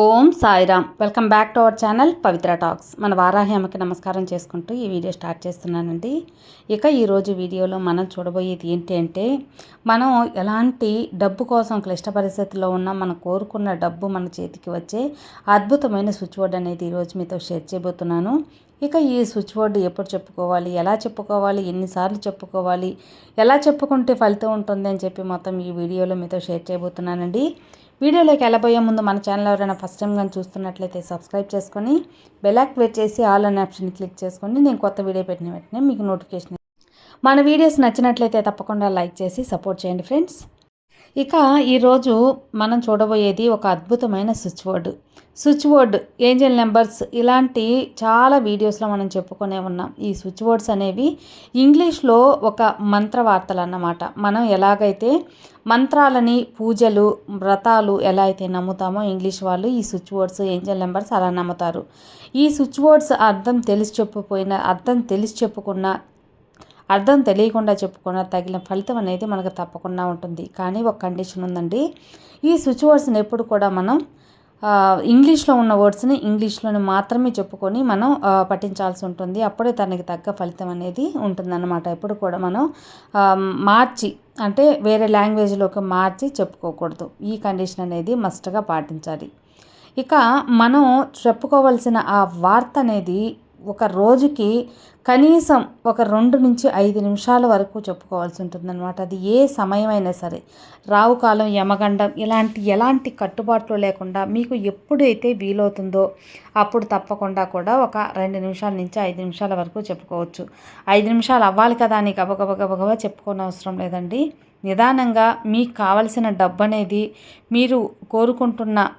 Om Sairam. Welcome back to our channel Pavitra talks. మన వారాహి అమ్మకి నమస్కారం చేసుకుంటూ ఈ వీడియో స్టార్ట్ చేస్తున్నానండి. ఇక ఈరోజు వీడియోలో మనం చూడబోయేది ఏంటి అంటే మనం ఎలాంటి డబ్బు కోసం క్లిష్ట పరిస్థితుల్లో ఉన్న మనం కోరుకున్న డబ్బు మన చేతికి వచ్చే అద్భుతమైన స్విచ్ బోర్డ్ అనేది ఈరోజు మీతో షేర్ చేయబోతున్నాను. ఇక ఈ స్విచ్ బోర్డు ఎప్పుడు చెప్పుకోవాలి ఎలా చెప్పుకోవాలి ఎన్నిసార్లు చెప్పుకోవాలి ఎలా చెప్పుకుంటే ఫలితం ఉంటుంది అని చెప్పి మొత్తం ఈ వీడియోలో మీతో షేర్ చేయబోతున్నానండి. వీడియోలోకి వెళ్ళబోయే ముందు మన ఛానల్ ఎవరైనా ఫస్ట్ టైం కానీ చూస్తున్నట్లయితే సబ్స్క్రైబ్ చేసుకొని బెల్ యాక్టివేట్ చేసి ఆల్ అనే ఆప్షన్ క్లిక్ చేసుకొని నేను కొత్త వీడియో పెట్టిన వెంటనే మీకు నోటిఫికేషన్ మన వీడియోస్ నచ్చినట్లయితే తప్పకుండా లైక్ చేసి సపోర్ట్ చేయండి ఫ్రెండ్స్ ఇక ఈరోజు మనం చూడబోయేది ఒక అద్భుతమైన switch board. Switch board angel numbers ఇలాంటి చాలా వీడియోస్లో మనం చెప్పుకునే ఉన్నాం. ఈ స్విచ్ బోర్డ్స్ అనేవి ఇంగ్లీష్లో ఒక మంత్ర వార్తలు అన్నమాట మనం ఎలాగైతే మంత్రాలని పూజలు వ్రతాలు ఎలా అయితే నమ్ముతామో ఇంగ్లీష్ వాళ్ళు ఈ స్విచ్ బోర్డ్స్ ఏంజల్ నెంబర్స్ అలా నమ్ముతారు. ఈ స్విచ్ బోర్డ్స్ అర్థం తెలిసి చెప్పుపోయిన అర్థం తెలిసి చెప్పుకున్న అర్థం తెలియకుండా చెప్పుకున్న తగిన ఫలితం అనేది మనకు తప్పకుండా ఉంటుంది. కానీ ఒక కండిషన్ ఉందండి. ఈ స్విచ్ వర్డ్స్ని ఎప్పుడు కూడా మనం ఇంగ్లీష్లో ఉన్న వర్డ్స్ని ఇంగ్లీష్లోని మాత్రమే చెప్పుకొని మనం పఠించాల్సి ఉంటుంది. అప్పుడే తనకి తగ్గ ఫలితం అనేది ఉంటుందన్నమాట. ఎప్పుడు కూడా మనం మార్చి అంటే వేరే లాంగ్వేజ్లోకి మార్చి చెప్పుకోకూడదు. ఈ కండిషన్ అనేది మస్ట్గా పాటించాలి. ఇక మనం చెప్పుకోవాల్సిన ఆ వార్త అనేది ఒక రోజుకి కనీసం ఒక రెండు నుంచి ఐదు నిమిషాల వరకు చెప్పుకోవాల్సి ఉంటుందన్నమాట. అది ఏ సమయమైనా సరే. రావు కాలం యమగండం ఇలాంటి ఎలాంటి కట్టుబాట్లు లేకుండా మీకు ఎప్పుడైతే వీలవుతుందో అప్పుడు తప్పకుండా కూడా ఒక రెండు నిమిషాల నుంచి ఐదు నిమిషాల వరకు చెప్పుకోవచ్చు. ఐదు నిమిషాలు అవ్వాలి కదా అని గబగబ గబగబా చెప్పుకోని అవసరం లేదండి. నిదానంగా మీకు కావలసిన డబ్బు అనేది మీరు కోరుకుంటున్న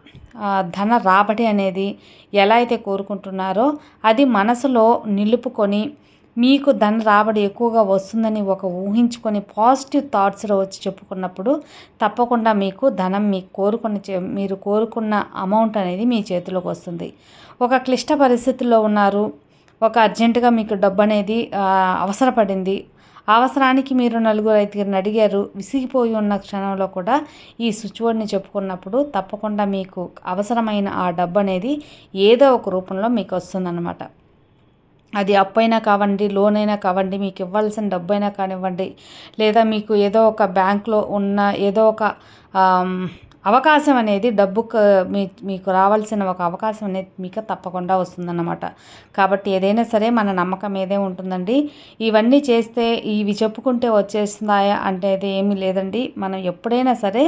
ధన రాబడి అనేది ఎలా అయితే కోరుకుంటున్నారో అది మనసులో నిలుపుకొని మీకు ధన రాబడి ఎక్కువగా వస్తుందని ఒక ఊహించుకొని పాజిటివ్ థాట్స్లో వచ్చి చెప్పుకున్నప్పుడు తప్పకుండా మీకు ధనం మీకు కోరుకున్న మీరు కోరుకున్న అమౌంట్ అనేది మీ చేతిలోకి వస్తుంది. ఒక క్లిష్ట పరిస్థితుల్లో ఉన్నారు. ఒక అర్జెంటుగా మీకు డబ్బు అనేది అవసరపడింది. అవసరానికి మీరు నలుగురు ఐదుగురిని అడిగారు. విసిగిపోయి ఉన్న క్షణంలో కూడా ఈ స్విచ్ బోర్డ్ని చెప్పుకున్నప్పుడు తప్పకుండా మీకు అవసరమైన ఆ డబ్బు అనేది ఏదో ఒక రూపంలో మీకు వస్తుందన్నమాట. అది అప్పైనా కావండి లోన్ అయినా కావండి మీకు ఇవ్వాల్సిన డబ్బు అయినా కానివ్వండి లేదా మీకు ఏదో ఒక బ్యాంక్లో ఉన్న ఏదో ఒక అవకాశం అనేది డబ్బుకు మీ మీకు రావాల్సిన ఒక అవకాశం అనేది మీకు తప్పకుండా వస్తుందన్నమాట. కాబట్టి ఏదైనా సరే మన నమ్మకం ఏదే ఉంటుందండి. ఇవన్నీ చేస్తే ఇవి చెప్పుకుంటే వచ్చేస్తుందాయా అంటే ఏమీ లేదండి. మనం ఎప్పుడైనా సరే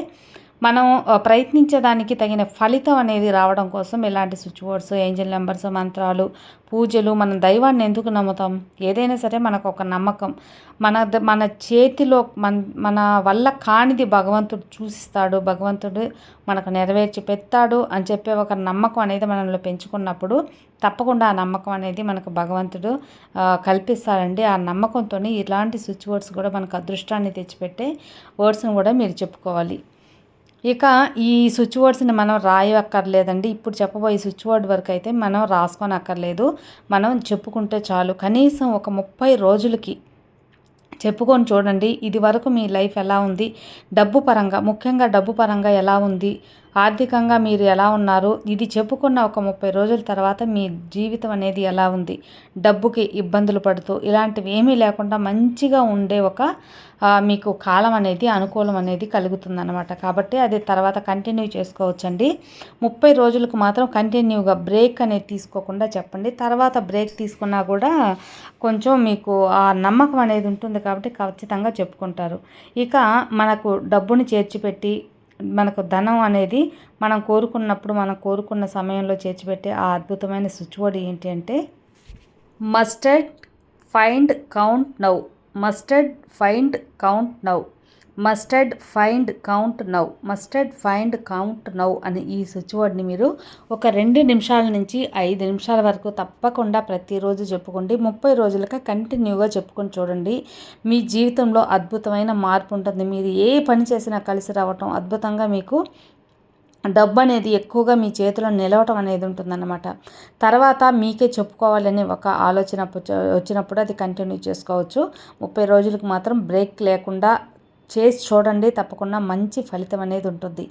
మనం ప్రయత్నించడానికి తగిన ఫలితం అనేది రావడం కోసం ఇలాంటి స్విచ్ బోర్డ్స్ ఏంజల్ నెంబర్స్ మంత్రాలు పూజలు మనం దైవాన్ని ఎందుకు నమ్ముతాం? ఏదైనా సరే మనకు ఒక నమ్మకం. మన మన చేతిలో మన మన వల్ల కానిది భగవంతుడు చూసిస్తాడు భగవంతుడు మనకు నెరవేర్చి పెడతాడు అని చెప్పే ఒక నమ్మకం అనేది మనలో పెంచుకున్నప్పుడు తప్పకుండా ఆ నమ్మకం అనేది మనకు భగవంతుడు కల్పిస్తాడండి. ఆ నమ్మకంతో ఇలాంటి స్విచ్ బోర్డ్స్ కూడా మనకు అదృష్టాన్ని తెచ్చిపెట్టే వర్డ్స్ని కూడా మీరు చెప్పుకోవాలి. ఇక ఈ స్విచ్ వర్డ్స్ని మనం రాయక్కర్లేదండి. ఇప్పుడు చెప్పబోయే స్విచ్ వర్డ్ వరకు అయితే మనం రాసుకొని అక్కర్లేదు మనం చెప్పుకుంటే చాలు. కనీసం ఒక ముప్పై రోజులకి చెప్పుకొని చూడండి. ఇది వరకు మీ లైఫ్ ఎలా ఉంది? డబ్బు పరంగా ముఖ్యంగా డబ్బు పరంగా ఎలా ఉంది? ఆర్థికంగా మీరు ఎలా ఉన్నారు? ఇది చెప్పుకున్న ఒక ముప్పై రోజుల తర్వాత మీ జీవితం అనేది ఎలా ఉంది? డబ్బుకి ఇబ్బందులు పడుతూ ఇలాంటివి ఏమీ లేకుండా మంచిగా ఉండే ఒక మీకు కాలం అనేది అనుకూలం అనేది కలుగుతుందన్నమాట. కాబట్టి అది తర్వాత కంటిన్యూ చేసుకోవచ్చండి. ముప్పై రోజులకు మాత్రం కంటిన్యూగా బ్రేక్ అనేది తీసుకోకుండా చెప్పండి. తర్వాత బ్రేక్ తీసుకున్నా కూడా కొంచెం మీకు ఆ నమ్మకం అనేది ఉంటుంది కాబట్టి ఖచ్చితంగా చెప్పుకుంటారు. ఇక మనకు డబ్బుని చేర్చిపెట్టి మనకు ధనం అనేది మనం కోరుకున్నప్పుడు మనం కోరుకున్న సమయంలో చేర్చిపెట్టే ఆ అద్భుతమైన స్విచ్ బోర్డ్ ఏంటి అంటే mustard find count now mustard find count now mustard find count now. Mustard find count now అని ఈ స్విచ్ వర్డ్ని మీరు ఒక రెండు నిమిషాల నుంచి ఐదు నిమిషాల వరకు తప్పకుండా ప్రతిరోజు చెప్పుకోండి. ముప్పై రోజులకి కంటిన్యూగా చెప్పుకొని చూడండి. మీ జీవితంలో అద్భుతమైన మార్పు ఉంటుంది. మీరు ఏ పని చేసినా కలిసి రావటం అద్భుతంగా మీకు డబ్బు అనేది ఎక్కువగా మీ చేతిలో నిలవటం అనేది ఉంటుందన్నమాట. తర్వాత మీకే చెప్పుకోవాలని ఒక ఆలోచన వచ్చినప్పుడు అది కంటిన్యూ చేసుకోవచ్చు. ముప్పై రోజులకు మాత్రం బ్రేక్ లేకుండా చేసి చూడండి తప్పకుండా మంచి ఫలితం అనేది ఉంటుంది.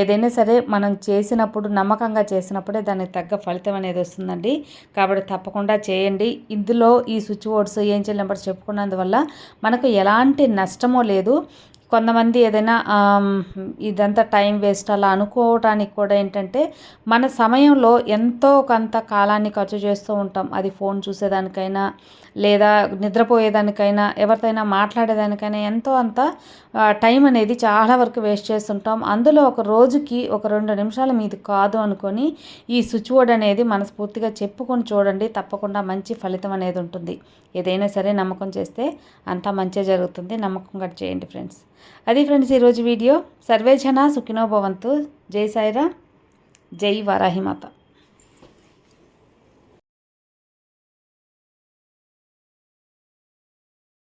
ఏదైనా సరే మనం చేసినప్పుడు నమ్మకంగా చేసినప్పుడే దానికి తగ్గ ఫలితం అనేది వస్తుందండి. కాబట్టి తప్పకుండా చేయండి. ఇందులో ఈ స్విచ్ బోర్డ్స్ ఏం నెంబర్స్ చెప్పుకున్నందువల్ల మనకు ఎలాంటి నష్టమో లేదు. కొంతమంది ఏదైనా ఇదంతా టైం వేస్ట్ అలా అనుకోవటానికి కూడా ఏంటంటే మన సమయంలో ఎంతో కొంత కాలాన్ని ఖర్చు చేస్తూ ఉంటాం. అది ఫోన్ చూసేదానికైనా లేదా నిద్రపోయేదానికైనా ఎవరితోనైనా మాట్లాడేదానికైనా ఎంతో అంత టైం అనేది చాలా వరకు వేస్ట్ చేస్తుంటాం. అందులో ఒక రోజుకి ఒక రెండు నిమిషాల మీది కాదు అనుకొని ఈ స్విచ్ బోర్డ్ అనేది మనస్ఫూర్తిగా చెప్పుకొని చూడండి. తప్పకుండా మంచి ఫలితం అనేది ఉంటుంది. ఏదైనా సరే నమ్మకం చేస్తే అంతా మంచిగా జరుగుతుంది. నమ్మకం కట్ చేయండి ఫ్రెండ్స్. అది ఫ్రెండ్స్ ఈరోజు వీడియో. సర్వేజన సుఖినో భవంతు. జై సాయిరా జై వారాహిమాత